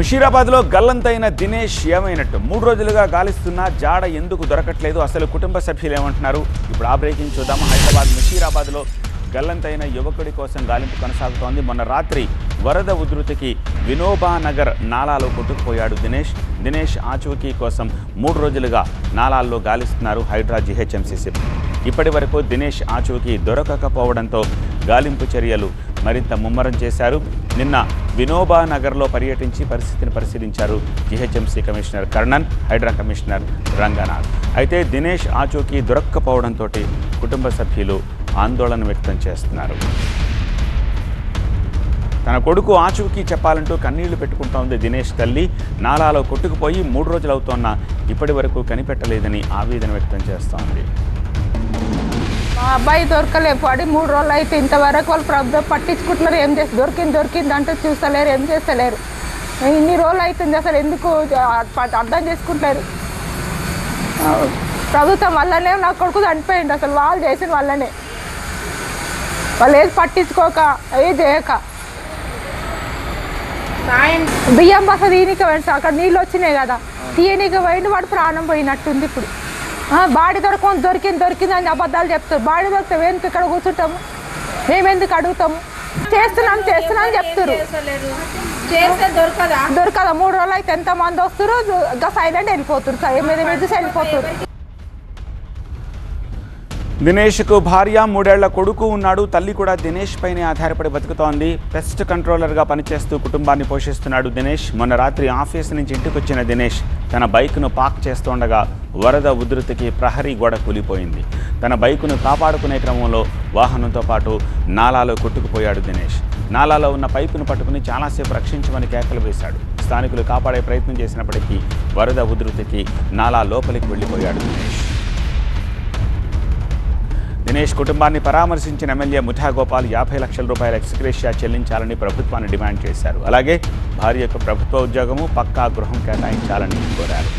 ముషీరాబాద్లో గల్లంతైన దినేష్ ఏమైనట్టు? మూడు రోజులుగా గాలిస్తున్న జాడ ఎందుకు దొరకట్లేదు? అసలు కుటుంబ సభ్యులు ఏమంటున్నారు? ఇప్పుడు ఆ బ్రేకింగ్ చూద్దాం. హైదరాబాద్ ముషీరాబాద్లో గల్లంతైన యువకుడి కోసం గాలింపు కొనసాగుతోంది. మొన్న రాత్రి వరద ఉధృతికి వినోబా నగర్ నాలాలో కొట్టుకుపోయాడు దినేష్. దినేష్ ఆచూకీ కోసం మూడు రోజులుగా నాలాల్లో గాలిస్తున్నారు హైడ్రా జీహెచ్ఎంసీ సిబ్బంది. ఇప్పటి వరకు దినేష్ ఆచూకీ దొరకకపోవడంతో గాలింపు చర్యలు మరింత ముమ్మరం చేశారు. నిన్న వినోబా నగర్లో పర్యటించి పరిస్థితిని పరిశీలించారు GHMC commissioner Karnan HYDRAA commissioner Ranganath. అయితే దినేష్ ఆచూకీ దొరక్కపోవడంతో కుటుంబ సభ్యులు ఆందోళన వ్యక్తం చేస్తున్నారు. తన కొడుకు ఆచూకీ చెప్పాలంటూ కన్నీళ్ళు పెట్టుకుంటోంది దినేష్ తల్లి. నాలాలో కొట్టుకుపోయి మూడు రోజులు అవుతోన్న ఇప్పటి వరకు కనిపెట్టలేదని ఆవేదన వ్యక్తం చేస్తోంది. అబ్బాయి దొరకలే. పడి మూడు రోజులు అయితే ఇంతవరకు వాళ్ళు ప్రభుత్వం పట్టించుకుంటున్నారు. ఏం చేసి దొరికింది దొరికింది అంటే చూస్తలేరు ఏం చేస్తలేరు. ఇన్ని రోజులు అవుతుంది అసలు ఎందుకు అర్థం చేసుకుంటలేరు. ప్రభుత్వం వల్లనే నా కొడుకు చనిపోయింది అసలు వాళ్ళు చేసిన వల్లనే. వాళ్ళు ఏది పట్టించుకోక ఏది చేయక. బియ్యం బస తీయనిక పోయింది అక్కడ నీళ్ళు వచ్చినాయి కదా. తీయనిక పోయింది వాడు ప్రాణం పోయినట్టుంది ఇప్పుడు. బాడీ దొరకని దొరికింది దొరికింది అని అబద్ధాలు చెప్తారు. బాడీ దొరికితే ఎందుకు ఇక్కడ కూర్చుంటాము? మేము ఎందుకు అడుగుతాము? చేస్తున్నాం చేస్తున్నాం అని చెప్తారు. చేస్తే దొరకదా? దొరకదా. మూడు రోజులు అయితే ఎంత మంది వస్తారు ఇంకా సైలెంట్ వెళ్ళిపోతారు మీద మీద వెళ్ళిపోతారు దినేష్కు భార్య మూడేళ్ళ కొడుకు ఉన్నాడు. తల్లి కూడా దినేష్ పైనే ఆధారపడి బతుకుతోంది. పెస్ట్ కంట్రోలర్గా పనిచేస్తూ కుటుంబాన్ని పోషిస్తున్నాడు దినేష్. మొన్న రాత్రి ఆఫీస్ నుంచి ఇంటికి వచ్చిన దినేష్ తన బైక్ను పార్క్ చేస్తుండగా వరద ఉధృతికి ప్రహరీ గోడ కూలిపోయింది. తన బైకును కాపాడుకునే క్రమంలో వాహనంతో పాటు నాలాలో కొట్టుకుపోయాడు దినేష్. నాలాలో ఉన్న పైపును పట్టుకుని చాలాసేపు రక్షించమని కేకలు వేశాడు. స్థానికులు కాపాడే ప్రయత్నం చేసినప్పటికీ వరద ఉధృతికి నాలా లోపలికి వెళ్ళిపోయాడు దినేష్. దినేష్ కుటుంబాన్ని పరామర్శించిన ఎమ్మెల్యే ముఠా గోపాల్ యాభై లక్షల రూపాయల ఎక్స్గ్రేషియా చెల్లించాలని ప్రభుత్వాన్ని డిమాండ్ చేశారు. అలాగే భార్య యొక్క ప్రభుత్వ ఉద్యోగము పక్కా గృహం కేటాయించాలని కోరారు.